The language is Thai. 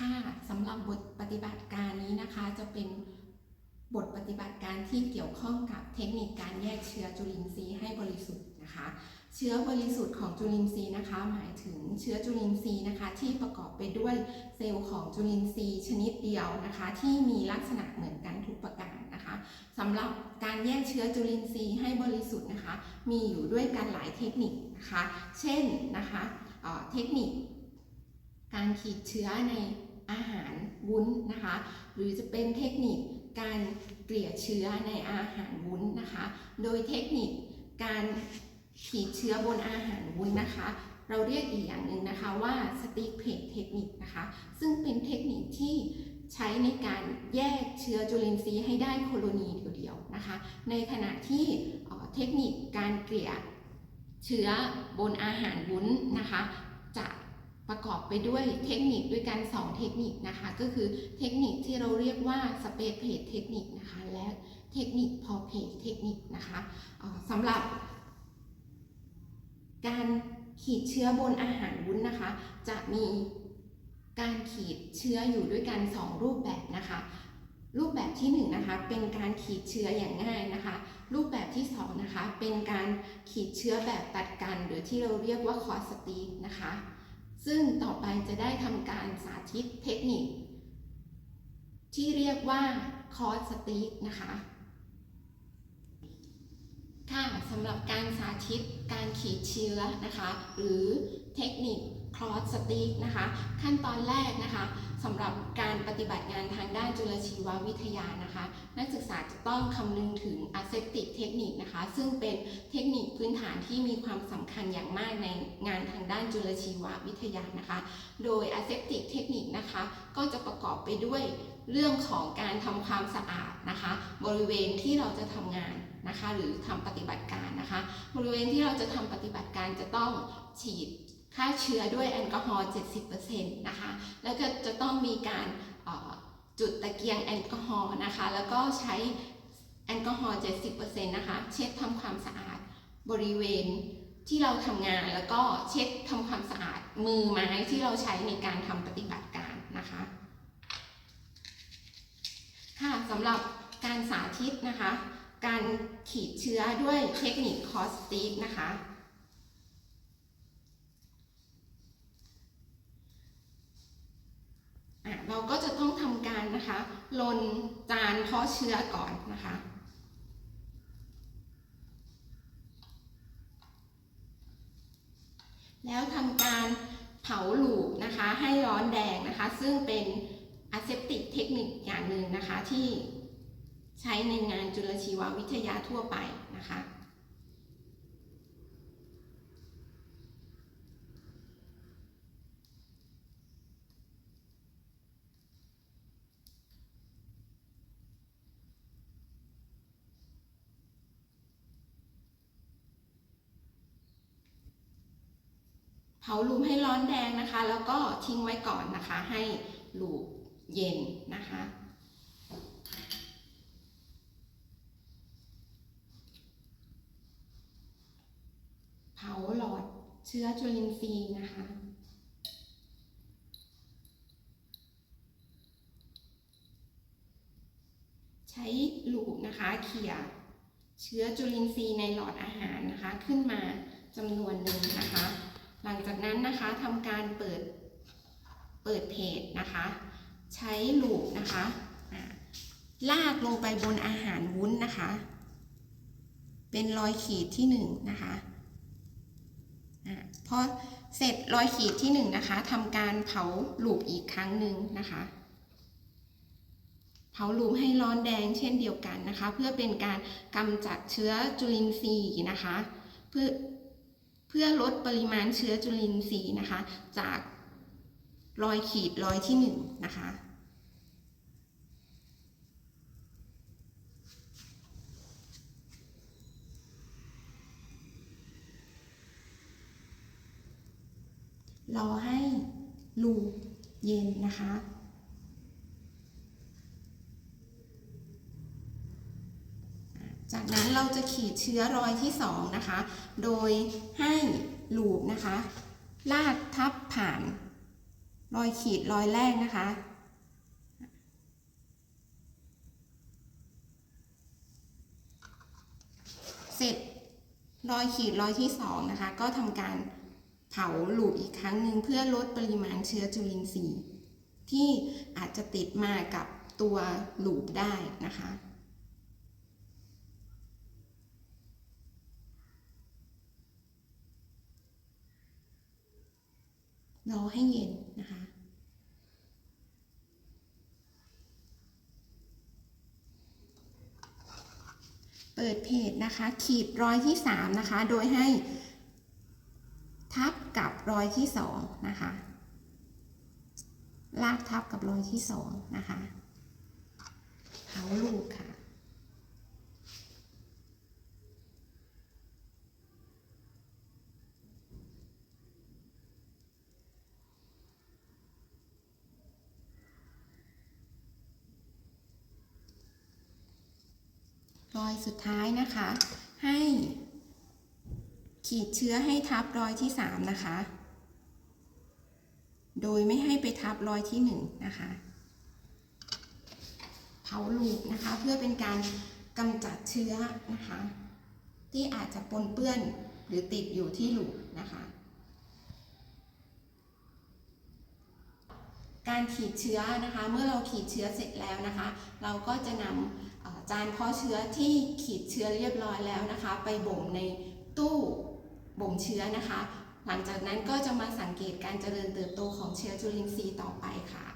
ค่ะสำหรับบทปฏิบัติการนี้นะคะจะเป็นบทปฏิบัติการที่เกี่ยวข้องกับเทคนิคการแยกเชื้อจุลินทรีย์ให้บริสุทธิ์นะคะ เชื้อบริสุทธิ์ของจุลินทรีย์นะคะ หมายถึงเชื้อจุลินทรีย์นะคะ ที่ประกอบไปด้วยเซลล์ของจุลินทรีย์ชนิดเดียวนะคะ ที่มีลักษณะเหมือนกันทุกประการนะคะสำหรับการแยกเชื้อจุลินทรีย์ให้บริสุทธิ์นะคะ มีอยู่ด้วยกันหลายเทคนิคนะคะ เช่นนะคะเเทคนิคการขีดเชื้อใน อาหารวุ้นนะคะ หรือจะเป็นเทคนิคการเกลี่ยเชื้อในอาหารวุ้นนะคะ โดยเทคนิคการขีดเชื้อบนอาหารวุ้นนะคะ เราเรียกอีกอย่างหนึ่งนะคะว่าสติ๊กเพจเทคนิคนะคะ ซึ่งเป็นเทคนิคที่ใช้ในการแยกเชื้อจุลินทรีย์ให้ได้โคโลนีเดียวๆนะคะ ในขณะที่เทคนิคการเกลี่ยเชื้อบนอาหารวุ้นนะคะ ประกอบไปด้วยเทคนิคด้วยกัน 2 เทคนิคนะคะ ก็คือเทคนิคที่เราเรียกว่า Space Page เทคนิคนะคะ และเทคนิค p o r Page เทคนิคนะคะสำหรับการขีดเชื้อบนอาหารวุ้นนะคะ จะมีการขีดเชื้ออยู่ด้วยกัน 2 รูปแบบนะคะ รูปแบบที่1นงนะคะเป็นการขีดเชื้ออย่างง่ายนะคะ รูปแบบที่2นะคะเป็นการขีดเชื้อแบบตัดกัน หรือที่เราเรียกว่าคอสตีนะคะ ซึ่งต่อไปจะได้ทำการสาธิตเทคนิค ที่เรียกว่าคอร์สตีกนะคะ ค่ะสำหรับการสาธิตการขีดเชื้อนะคะ หรือเทคนิคคลอสสติกนะคะ ขั้นตอนแรกนะคะ สำหรับการปฏิบัติงานทางด้านจุลชีววิทยานะคะ นักศึกษาจะต้องคำนึงถึง aseptic เทคนิคนะคะ ซึ่งเป็นเทคนิคพื้นฐานที่มีความสำคัญอย่างมากในงานทางด้านจุลชีววิทยานะคะ โดย aseptic เทคนิคนะคะ ก็จะประกอบไปด้วยเรื่องของการทำความสะอาดนะคะ บริเวณที่เราจะทำงานนะคะ หรือทำปฏิบัติการนะคะ บริเวณที่เราจะทำปฏิบัติการจะต้องฉีด ฆ่าเชื้อด้วยแอลกอฮอล์ 70%นะคะ แล้วก็จะต้องมีการจุดตะเกียงแอลกอฮอล์นะคะ แล้วก็ใช้แอลกอฮอล์ 70%นะคะ เช็ดทำความสะอาดบริเวณที่เราทำงานแล้วก็เช็ดทำความสะอาดมือไม้ที่เราใช้ในการทำปฏิบัติการนะคะ ค่ะสำหรับการสาธิตนะคะ การขีดเชื้อด้วยเทคนิคคอสติกนะคะ อะ เราก็จะต้องทำการนะคะลนจานเพาะเชื้อก่อนนะคะแล้วทำการเผาหลูกนะคะ ให้ร้อนแดงนะคะ ซึ่งเป็นอะเซปติกเทคนิคอย่างหนึ่งนะคะที่ใช้ในงานจุลชีววิทยาทั่วไปนะคะ เผาลูมให้ร้อนแดงนะคะ แล้วก็ทิ้งไว้ก่อนนะคะ ให้ลูกเย็นนะคะ เผาหลอดเชื้อจุลินทรีย์นะคะใช้ลูกนะคะเขี่ยเชื้อจุลินทรีย์ในหลอดอาหารนะคะ ขึ้นมาจำนวนหนึ่งนะคะ หลังจากนั้นนะคะทำการเปิดเปิดเพจนะคะ ใช้ลูกนะคะลากลงไปบนอาหารวุ้นนะคะ เป็นรอยขีดที่หนึ่งนะคะพอเสร็จรอยขีดที่หนึ่งนะคะทำการเผาลูกอีกครั้งหนึ่งนะคะ เผาลูกให้ร้อนแดงเช่นเดียวกันนะคะ เพื่อเป็นการกำจัดเชื้อจุลินทรีย์นะคะ เพื่อ เพื่อลดปริมาณเชื้อจุลินทรีย์นะคะ จากรอยขีดรอยที่หนึ่งนะคะรอให้ลูเย็นนะคะ จากนั้นเราจะ ขีดเชื้อรอยที่สองนะคะ โดยให้ลูปนะคะ ลาดทับผ่าน รอยขีดรอยแรกนะคะ เสร็จรอยขีดรอยที่สองนะคะ ก็ทำการเผาหลูปอีกครั้งหนึ่งเพื่อลดปริมาณเชื้อจุลินทรีย์ที่อาจจะติดมากับตัวหลูปได้นะคะ รอให้เย็นนะคะ เปิดเพจนะคะ ขีดรอยที่ 3 นะคะ โดยให้ทับกับรอยที่ 2 นะคะ ลากทับกับรอยที่ 2 นะคะ เผาลูกค่ะ รอยสุดท้ายนะคะ ให้ ขีดเชื้อให้ทับรอยที่3นะคะ โดยไม่ให้ไปทับรอยที่1นะคะเผาลูกนะคะ เพื่อเป็นการกำจัดเชื้อนะคะ ที่อาจจะปนเปื้อนหรือติดอยู่ที่ลูกนะคะการขีดเชื้อนะคะ เมื่อเราขีดเชื้อเสร็จแล้วนะคะ เราก็จะนำ จานเพาะเชื้อที่ขีดเชื้อเรียบร้อยแล้วนะคะ ไปบ่มในตู้บ่มเชื้อนะคะ หลังจากนั้นก็จะมาสังเกตการเจริญเติบโตของเชื้อจุลินทรีย์ต่อไปค่ะ